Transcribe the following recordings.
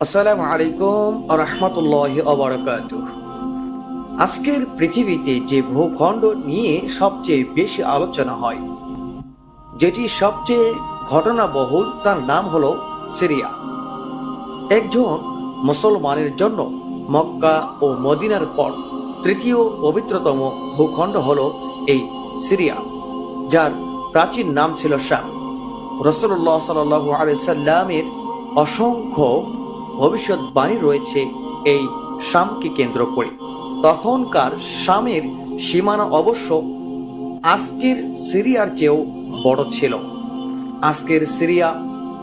আসসালামু আলাইকুম রহমতুল্লাহ অবরকাত আজকের পৃথিবীতে যে ভূখণ্ড নিয়ে সবচেয়ে বেশি আলোচনা হয়, যেটি সবচেয়ে ঘটনাবহুল, তার নাম হলো সিরিয়া। একজন মুসলমানের জন্য মক্কা ও মদিনার পর তৃতীয় পবিত্রতম ভূখণ্ড হলো এই সিরিয়া, যার প্রাচীন নাম ছিল শাম। রসুল্লাহ সাল আলি সাল্লামের অসংখ্য ভবিষ্যৎবাণী রয়েছে এই শামকে কেন্দ্র করে। তখনকার শামের সীমানা অবশ্য আজকের সিরিয়ার চেয়েও বড় ছিল। আজকের সিরিয়া,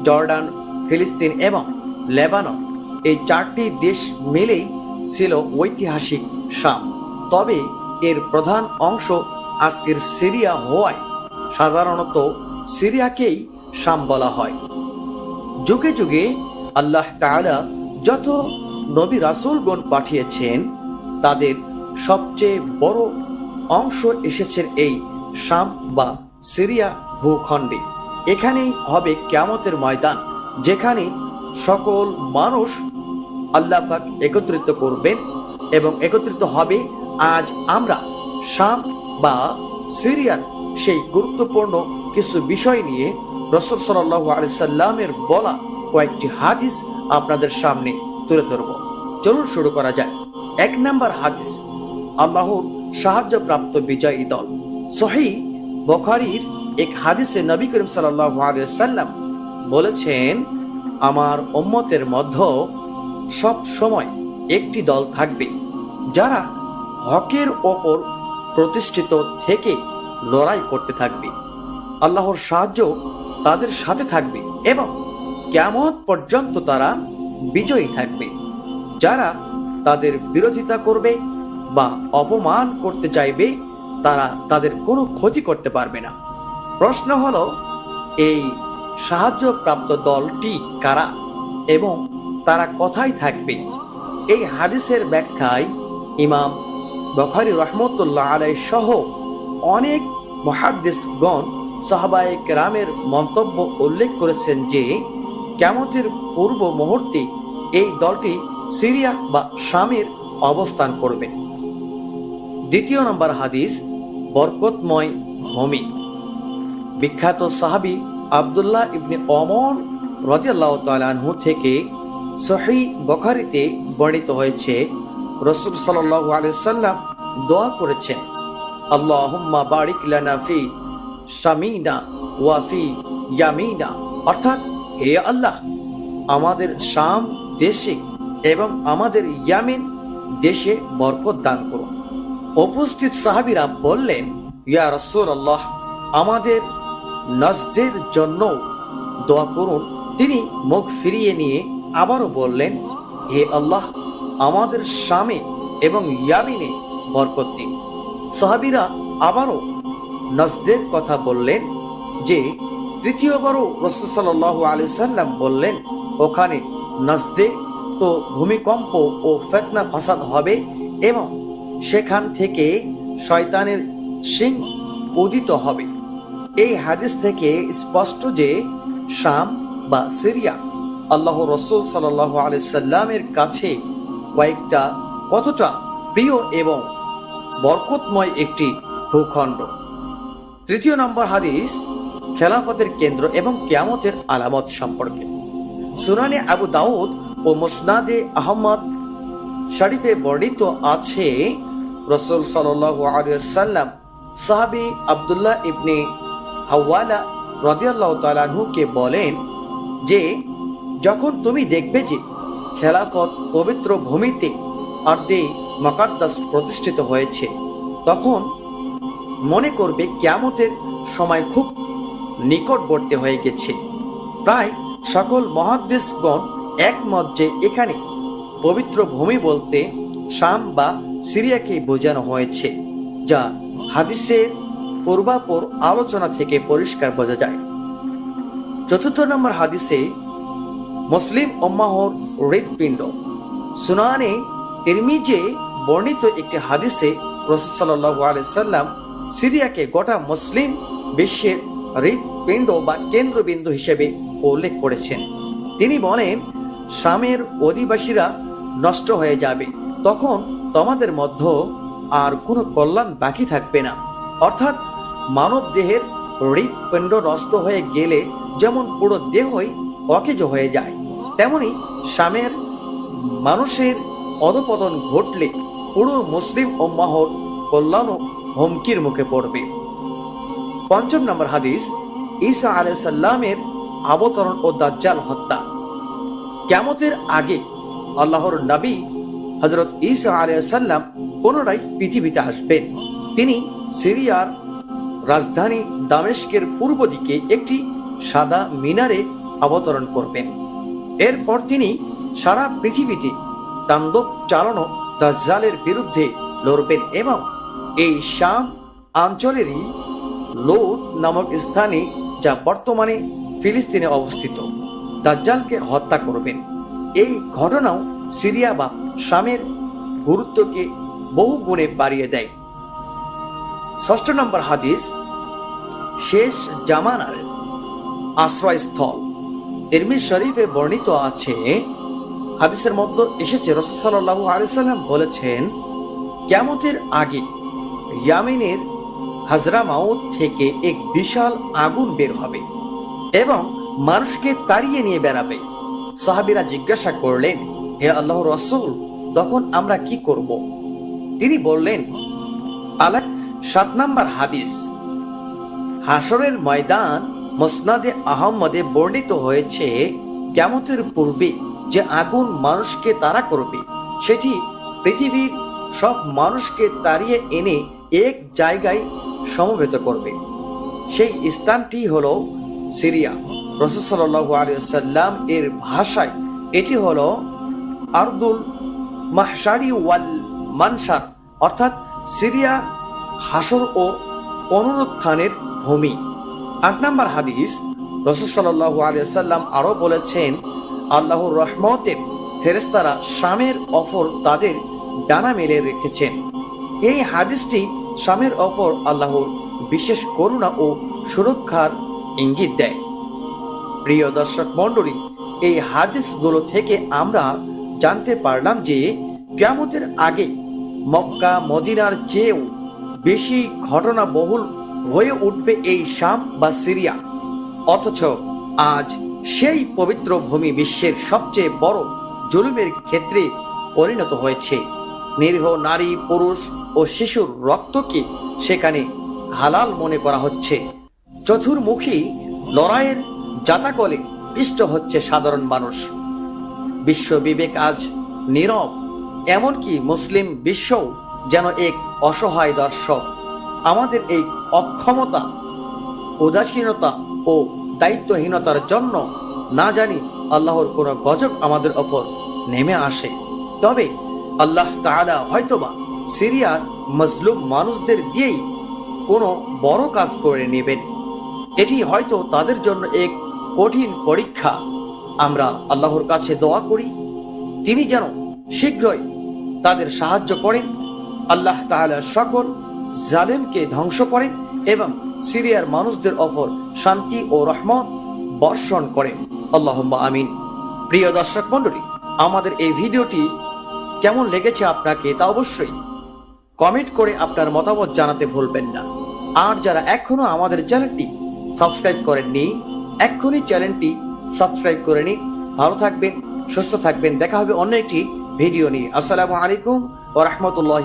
জর্ডান, ফিলিস্তিন এবং লেবানন এই চারটি দেশ মিলেই ছিল ঐতিহাসিক শাম। তবে এর প্রধান অংশ আজকের সিরিয়া হওয়ায় সাধারণত সিরিয়াকেই শাম বলা হয়। যুগে যুগে আল্লাহ তাআলা যত নবী রাসূলগণ পাঠিয়েছেন, তাদের সবচেয়ে বড় অংশ এসেছেন এই শাম বা সিরিয়া ভূখণ্ডে। এখানেই হবে কেয়ামতের ময়দান, যেখানে সকল মানুষ আল্লাহ পাক একত্রিত করবেন এবং একত্রিত হবে আজ আমরা শাম বা সিরিয়ার সেই গুরুত্বপূর্ণ কিছু বিষয় নিয়ে রসদ সাল্লাহ আলি সাল্লামের বলা কয়েকটি হাদিস আপনাদের সামনে তুলে ধরব। চলুন শুরু করা যায় এক নাম্বার হাদিস, আল্লাহর সাহায্যপ্রাপ্ত বিজয়ী দল। সহি বখারির এক হাদিসে নবী করিম সাল্লাম বলেছেন, আমার উম্মতের মধ্য সব সময় একটি দল থাকবে, যারা হকের ওপর প্রতিষ্ঠিত থেকে লড়াই করতে থাকবে। আল্লাহর সাহায্য তাদের সাথে থাকবে এবং কেমন পর্যন্ত তারা বিজয়ী থাকবে, যারা তাদের বিরোধিতা করবে বা অপমান করতে চাইবে, তারা তাদের কোনো ক্ষতি করতে পারবে না। প্রশ্ন হলো, এই সাহায্যপ্রাপ্ত দলটি কারা এবং তারা কোথায় থাকবে? এই হাদিসের ব্যাখ্যায় ইমাম বখারি রহমতুল্লাহ আলাই সহ অনেক মহাদ্দেশগণ সাহাবায়ে কেরামের মন্তব্য উল্লেখ করেছেন যে কেমতের পূর্ব মুহূর্তে এই দলটি সিরিয়া বা শামের অবস্থান করবে। দ্বিতীয় নম্বর হাদিস, বরকতময় ভূমি। বিখ্যাত সাহাবি আবদুল্লাহ ইবনে অমর রাদিয়াল্লাহু তাআলা আনহু থেকে সহি বখারিতে বর্ণিত হয়েছে, রসুল সাল্লাল্লাহু আলাইহি সাল্লাম দোয়া করেছেন, আল্লাহুম্মা বারিক লানা ফি শামিনা ওয়াফি ইয়ামিনা। অর্থাৎ হে আল্লাহ, আমাদের শাম দেশে এবং আমাদের ইয়ামিন দেশে বরকত দান করুন উপস্থিত সাহাবিরা বললেন, ইয়া রসুল আল্লাহ আমাদের নজদের জন্য দোয়া করুন। তিনি মুখ ফিরিয়ে নিয়ে আবারও বললেন, হে আল্লাহ, আমাদের স্বামী এবং ইয়ামিনে বরকত দিন। সাহাবিরা আবারও নজদের কথা বললেন যে তৃতীয়বারও রসুসাল্লাহ আলি সাল্লাম বললেন, ওখানে নজদে তো ভূমিকম্প ও ফেতনা ফাসাদ হবে এবং সেখান থেকে শয়তানের সিং উদিত হবে। এই হাদিস থেকে স্পষ্ট যে শাম বা সিরিয়া আল্লাহ রসুল সাল্লাহ আলি সাল্লামের কাছে কয়েকটা কতটা প্রিয় এবং বরকতময় একটি ভূখণ্ড। তৃতীয় নম্বর হাদিস খেলাফতের কেন্দ্র এবং কেয়ামতের আলামত সম্পর্কে। সুনানে আবু দাউদ ও মুসনাদে আহমদ শরীফে বর্ণিত আছে, রসুল সাল সাল্লাম সাহাবি আবদুল্লাহ ইবনে হাওয়ালা রদিয়াল্লাহ তালাহুকে বলেন যে, যখন তুমি দেখবে যে খেলাফত পবিত্র ভূমিতে আর্দে মকাদ্দাস প্রতিষ্ঠিত হয়েছে, তখন মনে করবে ক্যামতের সময় খুব নিকটবর্তী হয়ে গেছে। প্রায় সকল মহাদেশগণ একমত যে এখানে পবিত্র ভূমি বলতে শাম বা সিরিয়াকে বোঝানো হয়েছে, যা হাদিসের পূর্বাপর আলোচনা থেকে পরিষ্কার বোঝা যায়। চতুর্থ নম্বর হাদিসে মুসলিম ওম্মাহর হৃদপিণ্ড সুনানে তিরমিজে বর্ণিত একটি হাদিসে রসুল্লাহ আলাইসাল্লাম সিরিয়াকে গোটা মুসলিম বিশ্বের হৃদপিণ্ড বা কেন্দ্রবিন্দু হিসেবে উল্লেখ করেছেন। তিনি বলেন শামের অধিবাসীরা নষ্ট হয়ে যাবে, তখন তোমাদের মধ্য আর কোনো কল্যাণ বাকি থাকবে না। অর্থাৎ মানব দেহের হৃদপিণ্ড নষ্ট হয়ে গেলে যেমন পুরো দেহই অকেজ হয়ে যায়, তেমনি শামের মানুষের অধপতন ঘটলে পুরো মুসলিম ও মহর কল্যাণও হুমকির মুখে পড়বে। পঞ্চম নম্বর হাদিস, ঈসা আলাইসাল্লামের অবতরণ ও দাজ্জাল হত্যা। কেমতের আগে আল্লাহর নবী হজরত ঈসা আলাইসাল্লাম পুনরায় পৃথিবীতে আসবেন। তিনি সিরিয়ার রাজধানী দামেস্কের পূর্ব দিকে একটি সাদা মিনারে অবতরণ করবেন। এরপর তিনি সারা পৃথিবীতে তাণ্ডব চালানো দাজ্জালের বিরুদ্ধে লড়বেন এবং এই শাম অঞ্চলেরই লোদ নামক স্থানে যা বর্তমানে ফিলিস্তিনে অবস্থিত। দাজ্জালকে হত্যা করবেন। এই ঘটনাও সিরিয়া বা শামের গুরুত্বকে বহু গুণে বাড়িয়ে দেয়। ষষ্ঠ নম্বর হাদিস, শেষ জামানার আশ্রয়স্থল। ইরমিজ শরীফে বর্ণিত আছে, হাদিসের মধ্যে এসেছে রসসাল্লাহু আলিয়াল্লাম বলেছেন কেমতের আগে ইয়ামিনের হাজরামাউত থেকে এক বিশাল আগুন বের হবে এবং মানুষকে তাড়িয়ে নিয়ে বেড়াবে। সাহাবিরা জিজ্ঞাসা করলেন, হে আল্লাহ রসুল, তখন আমরা কি করব? তিনি বললেন আলা সাত নাম্বার হাদিস। হাসরের ময়দান মোসনাদে আহম্মদে বর্ণিত হয়েছে কেমতের পূর্বে যে আগুন মানুষকে তাড়া করবে, সেটি পৃথিবীর সব মানুষকে তাড়িয়ে এনে এক জায়গায় সমবেত করবে। সেই স্থানটি হলো সিরিয়া। রসুসাল্লাহু আলিয়াল্লাম এর ভাষায় এটি হল আর্দুল মাহসারি ওয়াল মানসার, অর্থাৎ সিরিয়া হাসর ও পুনরুত্থানের ভূমি। আট নম্বর হাদিস রসুসাল্লাহু আলিয়াল্লাম আরও বলেছেন, আল্লাহর রহমতের ফেরেস্তারা শামের অফর তাদের ডানা মেলে রেখেছেন। এই হাদিসটি শামের অফর আল্লাহর বিশেষ করুণা ও সুরক্ষার ইঙ্গিত দেয়। প্রিয় দর্শক মণ্ডলী, এই হাদিসগুলো থেকে আমরা জানতে পারলাম যে কেয়ামতের আগে মক্কা, মদিনার চেয়েও বেশি ঘটনা বহুল হয়ে উঠবে এই শাম বা সিরিয়া। অথচ আজ সেই পবিত্র ভূমি বিশ্বের সবচেয়ে বড় জুলুমের ক্ষেত্রে পরিণত হয়েছে। নিরীহ নারী, পুরুষ ও শিশুর রক্তকে সেখানে হালাল মনে করা হচ্ছে। চতুর্মুখী লড়াইয়ের জাতাকলে পিষ্ট হচ্ছে সাধারণ মানুষ। বিশ্ব বিবেক আজ নীরব, এমনকি মুসলিম বিশ্বও যেন এক অসহায় দর্শক। আমাদের এই অক্ষমতা, উদাসীনতা ও দায়িত্বহীনতার জন্য না জানি আল্লাহর কোনো গজব আমাদের ওপর নেমে আসে। তবে আল্লাহ তাআলা হয়তোবা সিরিয়ার মজলুম মানুষদের দিয়েই কোনো বড় কাজ করে নেবেন। এটি হয়তো তাদের জন্য এক কঠিন পরীক্ষা। আমরা আল্লাহর কাছে দোয়া করি, তিনি যেন শীঘ্রই তাদের সাহায্য করেন, আল্লাহ তাআলা সকল জালেমকে ধ্বংস করেন এবং সিরিয়ার মানুষদের ওপর শান্তি ও রহমত বর্ষণ করেন। আল্লাহ আমিন। প্রিয় দর্শক মণ্ডলী, আমাদের এই ভিডিওটি কেমন লেগেছে আপনাকে তা অবশ্যই কমেন্ট করে আপনার মতামত জানাতে ভুলবেন না। আর যারা এখনও আমাদের চ্যানেলটি সাবস্ক্রাইব করেননি, এক্ষুনি চ্যানেলটি সাবস্ক্রাইব করে নিন। ভালো থাকবেন, সুস্থ থাকবেন। দেখা হবে অন্য একটি ভিডিও নিয়ে। আসসালামু আলাইকুম ও রহমতুল্লাহ